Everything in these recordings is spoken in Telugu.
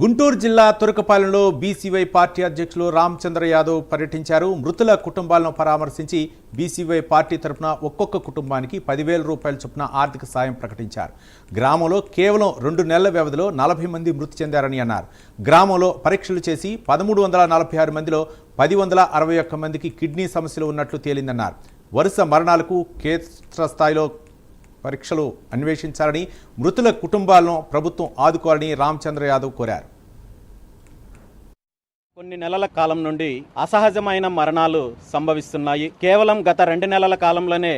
గుంటూరు జిల్లా తురకపాలెంలో బీసీవై పార్టీ అధ్యక్షులు రామచంద్ర యాదవ్ పర్యటించారు. మృతుల కుటుంబాలను పరామర్శించి బీసీవై పార్టీ తరఫున ఒక్కొక్క కుటుంబానికి పదివేల రూపాయల చొప్పున ఆర్థిక సాయం ప్రకటించారు. గ్రామంలో కేవలం రెండు నెలల వ్యవధిలో నలభై మంది మృతి చెందారని అన్నారు. గ్రామంలో పరీక్షలు చేసి పదమూడు వందల నలభై ఆరు మందిలో పది వందల అరవై ఒక్క మందికి కిడ్నీ సమస్యలు ఉన్నట్లు తేలిందన్నారు. వరుస మరణాలకు క్షేత్రస్థాయిలో పరీక్షలు అన్వేషించాలని మృతుల కుటుంబాలను ప్రభుత్వం ఆదుకోవాలని రామచంద్ర యాదవ్ కోరారు. కొన్ని నెలల కాలం నుండి అసహజమైన మరణాలు సంభవిస్తున్నాయి. కేవలం గత రెండు నెలల కాలంలోనే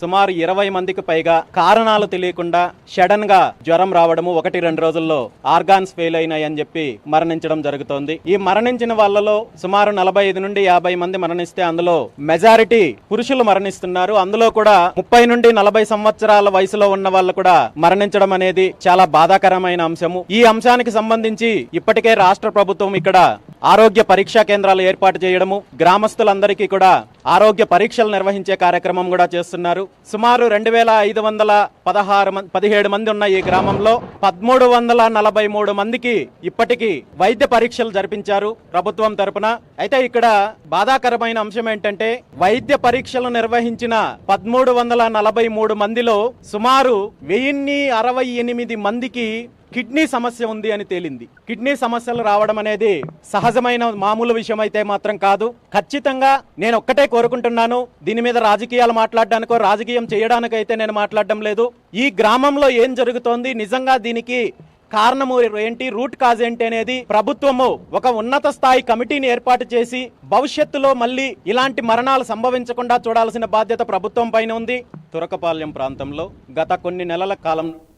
సుమారు ఇరవై మందికి పైగా కారణాలు తెలియకుండా సడన్గా జ్వరం రావడము ఒకటి రెండు రోజుల్లో ఆర్గాన్స్ ఫెయిల్ అయినాయని చెప్పి మరణించడం జరుగుతోంది. ఈ మరణించిన వాళ్ళలో సుమారు నలభై ఐదు నుండి యాభై మంది మరణిస్తే అందులో మెజారిటీ పురుషులు మరణిస్తున్నారు. అందులో కూడా ముప్పై నుండి నలభై సంవత్సరాల వయసులో ఉన్న వాళ్ళు కూడా మరణించడం అనేది చాలా బాధాకరమైన అంశము. ఈ అంశానికి సంబంధించి ఇప్పటికే రాష్ట్ర ప్రభుత్వం ఇక్కడ ఆరోగ్య పరీక్షా కేంద్రాలు ఏర్పాటు చేయడము గ్రామస్తులందరికీ కూడా ఆరోగ్య పరీక్షలు నిర్వహించే కార్యక్రమం కూడా చేస్తున్నారు. సుమారు రెండు వేల ఐదు వందల పదహారు పదిహేడు మంది ఉన్న ఈ గ్రామంలో పదమూడు వందల నలభై మూడు మందికి ఇప్పటికీ వైద్య పరీక్షలు జరిపించారు ప్రభుత్వం తరపున. అయితే ఇక్కడ బాధాకరమైన అంశం ఏంటంటే వైద్య పరీక్షలు నిర్వహించిన పదమూడు వందల నలభై మూడు మందిలో సుమారు వెయ్యిన్ని అరవై ఎనిమిది మందికి కిడ్నీ సమస్య ఉంది అని తేలింది. కిడ్నీ సమస్యలు రావడం అనేది సహజమైన మామూలు విషయం అయితే మాత్రం కాదు. ఖచ్చితంగా నేను ఒక్కటే కోరుకుంటున్నాను. దీని మీద రాజకీయాలు మాట్లాడడానికో రాజకీయం చేయడానికైతే నేను మాట్లాడడం లేదు. ఈ గ్రామంలో ఏం జరుగుతోంది? నిజంగా దీనికి కారణము ఏంటి? రూట్ కాజ్ ఏంటి అనేది ప్రభుత్వము ఒక ఉన్నత స్థాయి కమిటీని ఏర్పాటు చేసి భవిష్యత్తులో మళ్ళీ ఇలాంటి మరణాలు సంభవించకుండా చూడాల్సిన బాధ్యత ప్రభుత్వం పైన ఉంది. తురకపాలెం ప్రాంతంలో గత కొన్ని నెలల కాలం